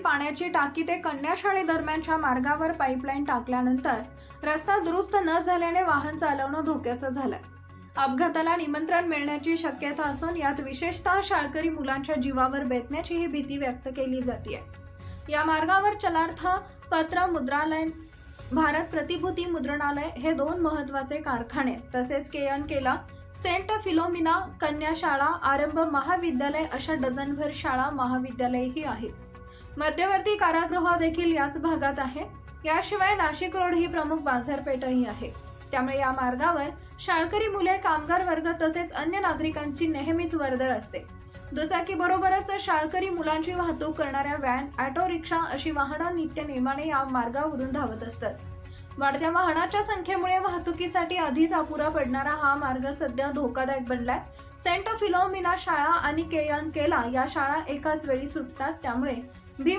पाण्याची टाकी ते कन्याशाळी दरम्यानच्या मार्गावर पाईपलाईन टाकल्यानंतर रस्ता दुरुस्त न झाल्याने वाहन चालवणं धोक्याचं झालं अपघाताला निमंत्रण मिळण्याची शक्यता असून यात विशेषतः शाळकरी मुलांच्या जीवावर बेतण्याची ही भीती व्यक्त केली जाते या मार्गावर चलार्थ पत्र मुद्रालय भारत प्रतिभूती मुद्रणालय हे दोन महत्त्वाचे कारखाने तसेच केएन केला सेंट फिलोमिना कन्या शाळा आरंभ महाविद्यालय अशा डझनभर शाळा महाविद्यालयही आहेत. मध्यवर्ती कारागृह देखील याच भागात आहे. याशिवाय नाशिक रोड ही प्रमुख बाजारपेठही आहे. त्यामुळे या मार्गावर शाळकरी मुले कामगार वर्ग तसेच अन्य नागरिकांची नेहमीच वर्दळ असते. दुचाकी बरोबरच शाळकरी मुलांची वाहतूक करणाऱ्या व्हॅन ऑटो रिक्षा अशी वाहनं नित्य नेमाने या मार्गावरून धावत असतात. वाढत्या वाहनाच्या संख्येमुळे वाहतुकीसाठी आधीच अपुरा पडणारा हा मार्ग सध्या धोकादायक बनलाय. सेंट फिलोमिना शाळा आणि केयन केला या शाळा एकाच वेळी सुटतात त्यामुळे भीम